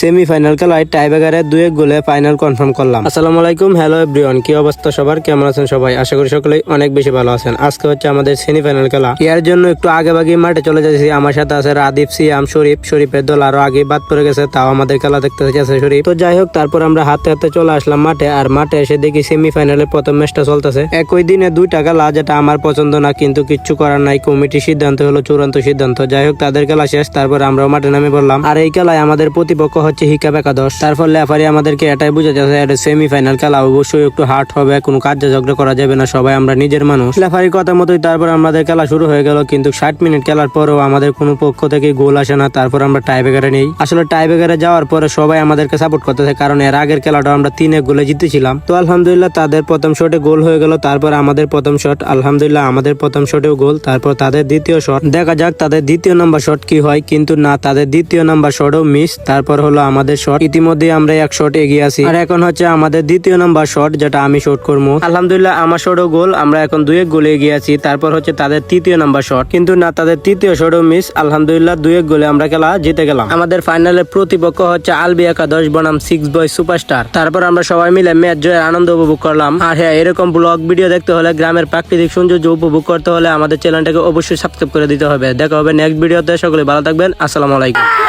Semifinal খেলায় টাইব্রেকারে দুই এক গোলে ফাইনাল কনফার্ম করলাম। আসসালামু আলাইকুম, হ্যালো এভরিওয়ান, কি অবস্থা সবার? কেমন আছেন সবাই? আশা করি সকলেই অনেক বেশি ভালো আছেন। আজকে হচ্ছে আমাদের সেমিফাইনাল খেলা। এর জন্য একটু আগে ভাগে মাঠে চলে যাচ্ছি। আমার সাথে আছে রাদীপ, সিয়াম, শরীফ। শরীফের দল আরও আগে বাদ পড়ে গেছে, তাও আমাদের খেলা দেখতে যাচ্ছে শরীফ। তো যাই হোক, তারপর আমরা হাতে হাতে চলে আসলাম মাঠে, আর মাঠে এসে দেখি সেমিফাইনালের প্রথম ম্যাচটা চলতেছে। একই দিনে দুইটা খেলা, যেটা আমার পছন্দ না, কিন্তু কিচ্ছু করার নাই। কমিটির সিদ্ধান্ত হলো চূড়ান্ত সিদ্ধান্ত। যাই হোক, তাদের খেলা শেষ, তারপর আমরাও মাঠে নামে বললাম আর এই খেলায় আমাদের প্রতিপক্ষ হচ্ছে হিকাব একাদশ। তারপর লেফারি আমাদেরকে এটাই বুঝে যাচ্ছে এটা সেমিফাইনাল খেলা, অবশ্যই একটু হার্ড হবে, কোনো কার্য ঝগড়া করা যাবে না, সবাই আমরা নিজের মানুষ। লেফারির কথা মতোই তারপর আমাদের খেলা শুরু হয়ে গেল, কিন্তু ষাট মিনিট খেলার পরেও আমাদের কোনো পক্ষ থেকে গোল আসে না, তারপর আমরা টাই বেগারে নেই। আসলে টাই বেগারে যাওয়ার পরে সবাই আমাদেরকে সাপোর্ট করতেছে, কারণ এর আগের খেলাটা আমরা তিন এক গোলে জিতেছিলাম। তো আলহামদুলিল্লাহ তাদের প্রথম শটে গোল হয়ে গেল, তারপর আমাদের প্রথম শট আলহামদুলিল্লাহ আমাদের প্রথম শটেও গোল, তারপর তাদের দ্বিতীয় শট দেখা যাক তাদের দ্বিতীয় নাম্বার শট কি হয়, কিন্তু না, তাদের দ্বিতীয় নাম্বার শটও মিস তারপর হলো আমাদের শট ইতিমধ্যে আমরা এক শট এগিয়ে আছি। আর এখন হচ্ছে আমাদের দ্বিতীয় নাম্বার শট যেটা আমি শট করব। আলহামদুলিল্লাহ, আমার শটও গোল। আমরা এখন দুই গোলে এগিয়ে আছি। তারপর হচ্ছে তাদের তৃতীয় নাম্বার শট কিন্তু না, তাদের তৃতীয় শটও মিস আলহামদুলিল্লাহ, দুই গোলে আমরা খেলা জিতে গেলাম। আমাদের ফাইনালের প্রতিপক্ষ হচ্ছে আলবি একাদশ, বনাম সিক্স বয় সুপারস্টার তারপর আমরা সবাই মিলে ম্যাচ জয়ের আনন্দ উপভোগ করলাম। আর হ্যাঁ এরকম ব্লগ ভিডিও দেখতে হলে গ্রামের প্রাকৃতিক সৌন্দর্য উপভোগ করতে হলে আমাদের চ্যানেলটাকে অবশ্যই সাবস্ক্রাইব করে দিতে হবে। দেখা হবে নেক্সট ভিডিওতে সকলে ভালো থাকবেন। আসসালামু আলাইকুম।